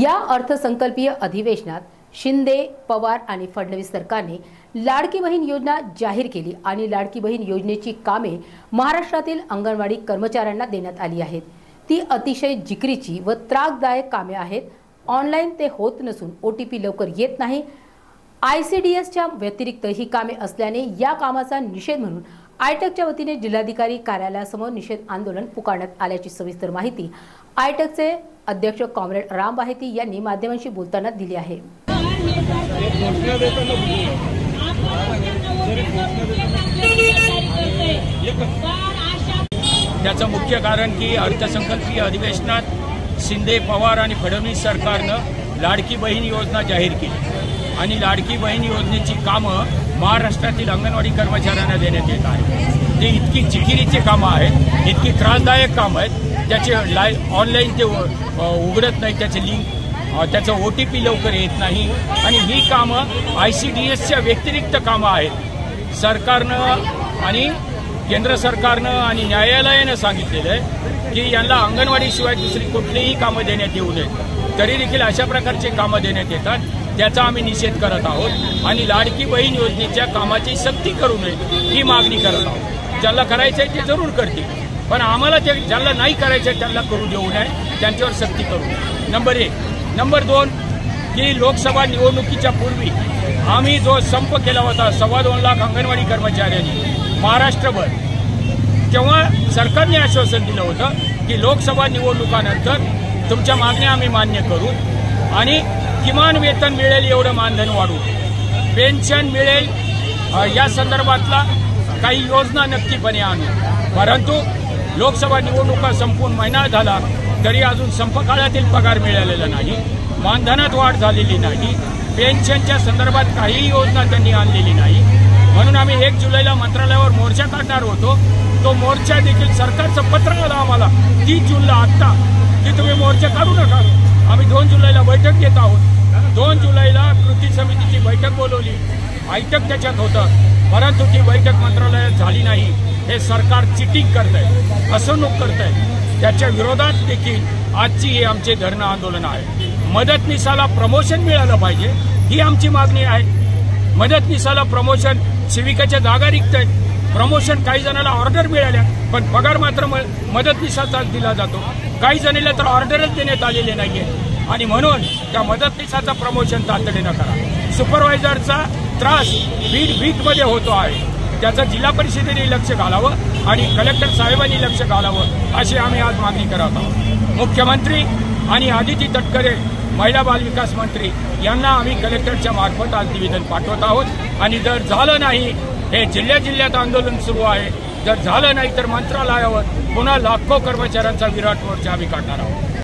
या अर्थसंकल्पीय अधिवेशनात शिंदे पवार आणि फडणवीस सरकारने लाडकी बहीण योजना जाहीर केली आणि लाडकी बहीण योजनेची कामे महाराष्ट्रातील अंगणवाडी कर्मचाऱ्यांना देण्यात आली आहेत. ती अतिशय जिकरीची व त्रासदायक कामे आहेत. ऑनलाईन ते होत नसून ओ टी पी लवकर येत नाही. आय सी डी एसच्या व्यतिरिक्त ही कामे असल्याने या कामाचा निषेध म्हणून आयटकच्या वतीने जिल्हाधिकारी कार्यालयासमोर निषेध आंदोलन पुकारण्यात आल्याची सविस्तर माहिती आयटकचे अध्यक्ष कॉम्रेड राम बाहेती यांनी माध्यमांशी बोलताना दिली आहे. त्याचं मुख्य कारण की अर्थसंकल्पीय अधिवेशनात शिंदे पवार आणि फडणवीस सरकारनं लाडकी बहीण योजना जाहीर केली. आणि लाडकी बहीण योजनेची कामं महाराष्ट्रातील अंगणवाडी कर्मचाऱ्यांना देण्यात येत आहे. ते इतकी चिकिरीची कामं आहेत इतकी त्रासदायक कामं आहेत त्याचे लाय ऑनलाईन ते उघडत नाही त्याचे लिंक त्याचं ओ टी पी लवकर येत नाही. आणि ही कामं आय सी डी एसच्या व्यतिरिक्त कामं आहेत. सरकारनं आणि केंद्र सरकारनं आणि न्यायालयानं सांगितलेलं आहे की यांना अंगणवाडीशिवाय दुसरी कुठलीही कामं देण्यात येऊ नयेत तरी देखील अशा प्रकारचे कामं देण्यात येतात. त्याचा आम्ही निषेध करत आहोत आणि लाडकी बहीण योजनेच्या कामाची सक्ती करू नये ही मागणी करत आहोत. ज्याला करायचं आहे ते जरूर करतील पण आम्हाला ते ज्यांना नाही करायचं आहे त्यांना करू देऊ नये त्यांच्यावर सक्ती करू नंबर एक. नंबर दोन की लोकसभा निवडणुकीच्या पूर्वी आम्ही जो संप केला होता सव्वा दोन लाख अंगणवाडी कर्मचाऱ्यांनी महाराष्ट्रभर तेव्हा सरकारने आश्वासन दिलं होतं की लोकसभा निवडणुकानंतर तुमच्या मागण्या आम्ही मान्य करू. आणि किमान वेतन मिळेल एवढं मानधन वाढू. पेन्शन मिळेल या संदर्भातला काही योजना नक्कीपणे आणू. परंतु लोकसभा निवडणुका संपून महिना झाला तरी अजून संपकाळातील पगार मिळालेला नाही मानधनात वाढ झालेली नाही पेन्शनच्या संदर्भात काहीही योजना त्यांनी आणलेली नाही. म्हणून आम्ही एक जुलैला मंत्रालयावर मोर्चा काढणार होतो. तो मोर्चा देखील सरकारचं पत्र आलं आम्हाला तीस जूनला आत्ता. मोर्चा काढू नका. आम्ही दोन जुलैला बैठक घेत आहोत. दोन जुलैला कृती समितीची बैठक बोलवली. बैठक त्याच्यात होतं. परंतु ती बैठक मंत्रालयात झाली नाही. हे सरकार चिटिंग करत आहे फसवणूक करत आहे त्याच्या विरोधात देखील आजची हे आमचे धरणं आंदोलन आहे मदतनीसाला प्रमोशन मिळालं पाहिजे ही आमची मागणी आहे. मदतनीसाला प्रमोशन सेविकाच्या जागा रिक्त आहेत. प्रमोशन काही जणांना ऑर्डर मिळाल्या पण पगार मात्र म- दिला जातो. काही जणीला तर ऑर्डरच देण्यात आलेले नाहीये. आणि म्हणून त्या मदतनीसाचा प्रमोशन तातडीनं करा. सुपरवायझरचा त्रास बीट बीटमध्ये होतो आहे. त्याचं जिल्हा परिषदेने लक्ष घालावं आणि कलेक्टर साहेबांनी लक्ष घालावं अशी आम्ही आज मागणी करत आहोत. मुख्यमंत्री आणि आदिती तटकरे महिला बाल विकास मंत्री यांना आम्ही कलेक्टरच्या मार्फत आज निवेदन पाठवत आहोत. आणि जर झालं नाही हे जिल्ह्या जिल्ह्यात आंदोलन सुरू आहे. जर झालं नाही तर मंत्रालयावर पुन्हा लाखो कर्मचाऱ्यांचा विराट मोर्चा आम्ही काढणार आहोत.